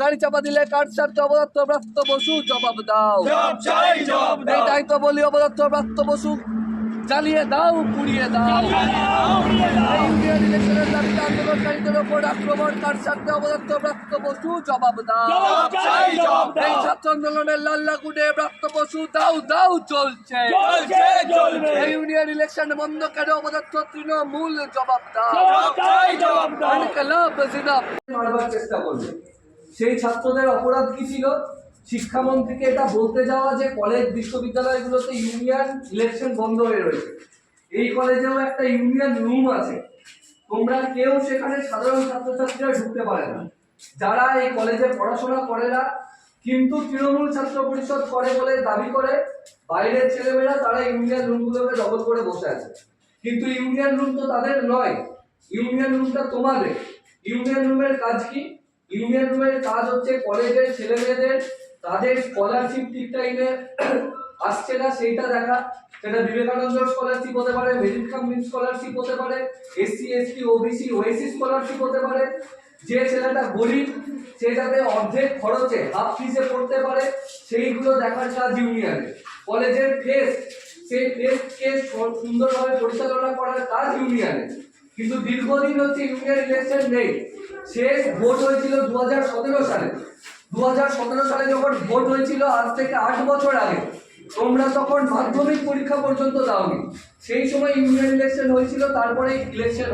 গাড়ি চাপা দিলে অবদত্ত প্রাপ্ত বসু জবাব দাও। জবাব চাই এটাই তো বলি অবদত্ত প্রাপ্ত বসু। জ্বালিয়ে দাও পুড়িয়ে দাও। এই ইউনিয়ন ইলেকশনের দাবিতে আন্দোলনকারীদের ওপর আক্রমণ প্রাপ্ত বসু জবাব দাও। এই ছাত্র আন্দোলনের লাল্লা প্রাপ্ত বসু দাও দাও চলছে। চলছে এই ইউনিয়ন ইলেকশন বন্ধ কেন অবদত্ত তৃণমূল? জবাব দাও। জবাব দাও। চেষ্টা করবে। সেই ছাত্রদের অপরাধ কি ছিল? শিক্ষামন্ত্রীকে এটা বলতে যাওয়া যে কলেজ বিশ্ববিদ্যালয়গুলোতে ইউনিয়ন ইলেকশন বন্ধ হয়ে রয়েছে। এই কলেজেও একটা ইউনিয়ন রুম আছে। তোমরা কেউ সেখানে সাধারণ ছাত্রছাত্রীরা ঢুকতে পারে না। যারা এই কলেজে পড়াশোনা করে না, কিন্তু তৃণমূল ছাত্র পরিষদ করে বলে দাবি করে, বাইরের ছেলেমেয়েরা তারা ইউনিয়ন রুমগুলোকে দখল করে বসে আছে। কিন্তু ইউনিয়ন রুম তো তাদের নয়। ইউনিয়ন রুমটা তোমাদের। ইউনিয়ন রুমের কাজ কি? ইউনিয়ন রুমের কাজ হচ্ছে কলেজের ছেলেমেয়েদের তাদের স্কলারশিপ ঠিক টাইমে আসছে না, সেইটা দেখা। সেটা বিবেকানন্দ স্কলারশিপ হতে পারে মেরিট কাম স্কলারশিপ হতে পারে SC ST OBC OSC scholarship হতে পারে। যে ছেলেটা গরিব, সে যাতে অর্ধেক খরচে হাফ ফিসে পড়তে পারে, সেইগুলো দেখার কাজ ইউনিয়নের কলেজের ফেস সেই ফেসকে সুন্দরভাবে পরিচালনা করার কাজ ইউনিয়নের কিন্তু দীর্ঘদিন হচ্ছে ইউনিয়ন ইলেকশন নেই। শেষ ভোট হয়েছিল দু হাজার সতেরো সালে। দু হাজার সতেরো সালে যখন ভোট হয়েছিল, আজ থেকে আট বছর আগে, তোমরা তখন মাধ্যমিক পরীক্ষা পর্যন্ত দাওনি। সেই সময় ইউনিয়ন ইলেকশন হয়েছিল, তারপরে ইলেকশন